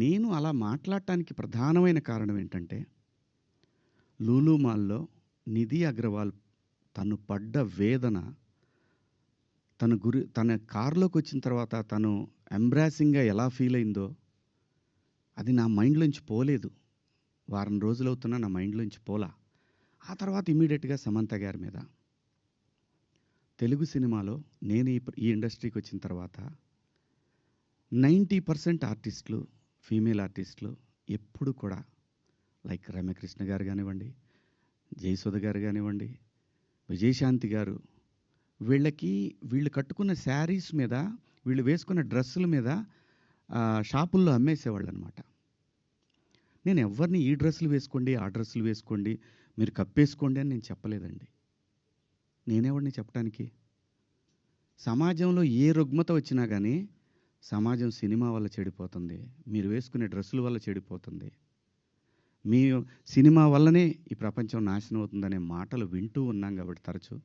నేను అలా మాట్లాడటానికి ప్రధానమైన కారణం ఏంటంటే లూలుమాల్లో నిధి అగ్రవాల్ తను పడ్డ వేదన తన గురి తన కారులోకి వచ్చిన తర్వాత తను ఎంబ్రాసింగ్గా ఎలా ఫీల్ అయిందో అది నా మైండ్లోంచి పోలేదు. వారం రోజులు అవుతున్నా నా మైండ్లోంచి పోలా. ఆ తర్వాత ఇమీడియట్గా సమంత గారి మీద. తెలుగు సినిమాలో నేను ఈ ఈ ఇండస్ట్రీకి వచ్చిన తర్వాత నైంటీ పర్సెంట్ ఆర్టిస్టులు ఫీమేల్ ఆర్టిస్టులు ఎప్పుడు కూడా లైక్ రమ్యకృష్ణ గారు కానివ్వండి జయసుధ గారు కానివ్వండి విజయశాంతి గారు వీళ్ళకి వీళ్ళు కట్టుకున్న శారీస్ మీద వీళ్ళు వేసుకున్న డ్రెస్సుల మీద షాపుల్లో అమ్మేసేవాళ్ళు అనమాట నేను ఎవరిని ఈ డ్రెస్సులు వేసుకోండి ఆ డ్రెస్సులు వేసుకోండి మీరు కప్పేసుకోండి అని నేను చెప్పలేదండి. నేనేవాడిని చెప్పడానికి సమాజంలో ఏ రుగ్మత వచ్చినా కానీ సమాజం సినిమా వల్ల చెడిపోతుంది. మీరు వేసుకునే డ్రెస్సుల వల్ల చెడిపోతుంది. మీ సినిమా వల్లనే ఈ ప్రపంచం నాశనం అవుతుందనే మాటలు వింటూ ఉన్నాం కాబట్టి తరచు.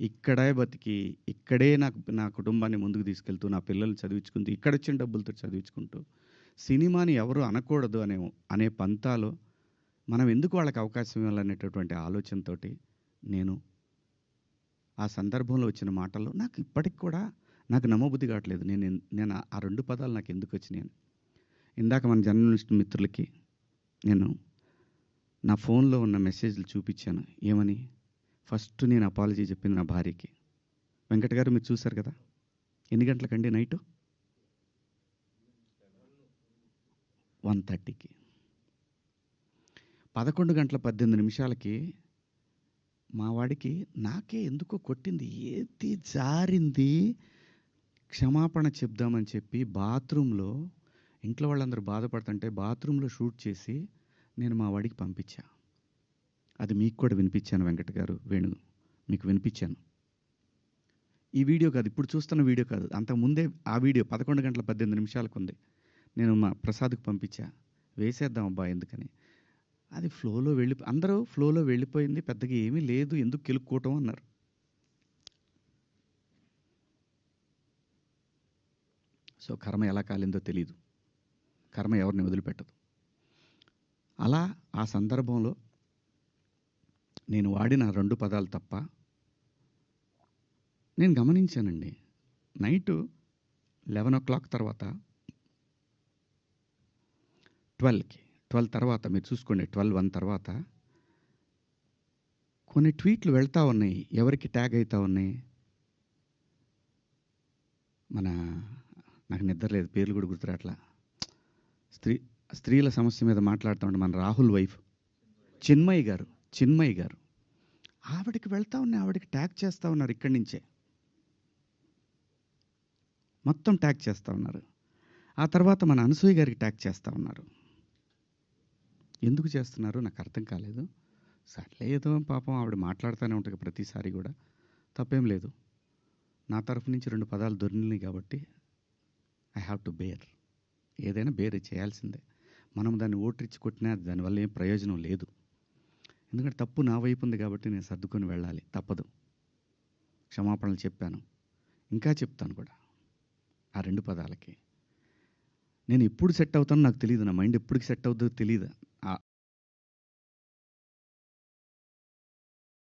ఇక్కడే బతికి ఇక్కడే నాకు నా కుటుంబాన్ని ముందుకు తీసుకెళ్తూ నా పిల్లల్ని చదివించుకుంటూ ఇక్కడ వచ్చిన డబ్బులతో చదివించుకుంటూ సినిమాని ఎవరు అనకూడదు అనే అనే పంతాలో మనం ఎందుకు వాళ్ళకి అవకాశం ఇవ్వాలనేటటువంటి ఆలోచనతోటి నేను ఆ సందర్భంలో వచ్చిన మాటల్లో నాకు ఇప్పటికి కూడా నాకు నమ్మబుద్ధి కావట్లేదు. నేను నేను ఆ- రెండు పదాలు నాకు ఎందుకు వచ్చినాయి అని. ఇందాక మన జర్నలిస్ట్ మిత్రులకి నేను నా ఫోన్లో ఉన్న మెసేజ్లు చూపించాను. ఏమని? ఫస్ట్ నేను అపాలజీ చెప్పింది నా భార్యకి. వెంకట గారు మీరు చూశారు కదా? ఎన్ని గంటలకండి నైట్? వన్ థర్టీకి. పదకొండు గంటల పద్దెనిమిది నిమిషాలకి మా వాడికి నాకే ఎందుకో కొట్టింది. ఏది జారింది? క్షమాపణ చెప్దామని చెప్పి బాత్రూంలో ఇంట్లో వాళ్ళందరూ బాధపడుతుంటే బాత్రూంలో షూట్ చేసి నేను మా వాడికి పంపించా. అది మీకు కూడా వినిపించాను వెంకట గారు వేణు మీకు వినిపించాను. ఈ వీడియో కాదు ఇప్పుడు చూస్తున్న వీడియో కాదు అంతకుముందే ఆ వీడియో పదకొండు గంటల పద్దెనిమిది నిమిషాలకు ఉంది. నేను మా ప్రసాద్కు పంపించా. వేసేద్దాం అబ్బా ఎందుకని. అది ఫ్లోలో వెళ్ళి అందరూ ఫ్లోలో వెళ్ళిపోయింది పెద్దగా ఏమీ లేదు ఎందుకు కెలుక్కోవటం అన్నారు. సో కర్మ ఎలా కాలిందో తెలియదు కర్మ ఎవరిని వదిలిపెట్టదు. అలా ఆ సందర్భంలో నేను వాడిన రెండు పదాలు తప్ప నేను గమనించానండి. నైటు లెవెన్ ఓ క్లాక్ తర్వాత ట్వెల్వ్కి ట్వెల్వ్ తర్వాత మీరు చూసుకోండి ట్వెల్వ్ వన్ తర్వాత కొన్ని ట్వీట్లు వెళ్తూ ఉన్నాయి. ఎవరికి ట్యాగ్ అవుతూ ఉన్నాయి? మన నాకు నిద్ర లేదు పేర్లు కూడా గుర్తురాట్లా. స్త్రీ స్త్రీల సమస్య మీద మాట్లాడుతూ ఉంటే మన రాహుల్ వైఫ్. చిన్మయి గారు చిన్మయి గారు. ఆవిడకి వెళ్తా ఉన్నాయి ఆవిడకి ట్యాగ్ చేస్తూ ఉన్నారు ఇక్కడి నుంచే. మొత్తం ట్యాగ్ చేస్తూ ఉన్నారు. ఆ తర్వాత మన అనసూయ గారికి ట్యాగ్ చేస్తూ ఉన్నారు. ఎందుకు చేస్తున్నారు? నాకు అర్థం కాలేదు. సర్లే ఏదో పాపం ఆవిడ మాట్లాడుతూనే ఉంటుంది ప్రతిసారి కూడా. తప్పేం లేదు. నా తరఫు నుంచి రెండు పదాలు దొరినాయి కాబట్టి ఐ హ్యావ్ టు బేర్ ఏదైనా బేర్ చేయాల్సిందే. మనం దాన్ని ఓట్రిచ్చి కొట్టినా దానివల్ల ఏం ప్రయోజనం లేదు. ఎందుకంటే తప్పు నా వైపు ఉంది కాబట్టి నేను సర్దుకొని వెళ్ళాలి. తప్పదు. క్షమాపణలు చెప్పాను. ఇంకా చెప్తాను కూడా. ఆ రెండు పదాలకి. నేను ఎప్పుడు సెట్ అవుతానో నాకు తెలియదు నా మైండ్ ఎప్పటికి సెట్ అవుతుందో తెలియదు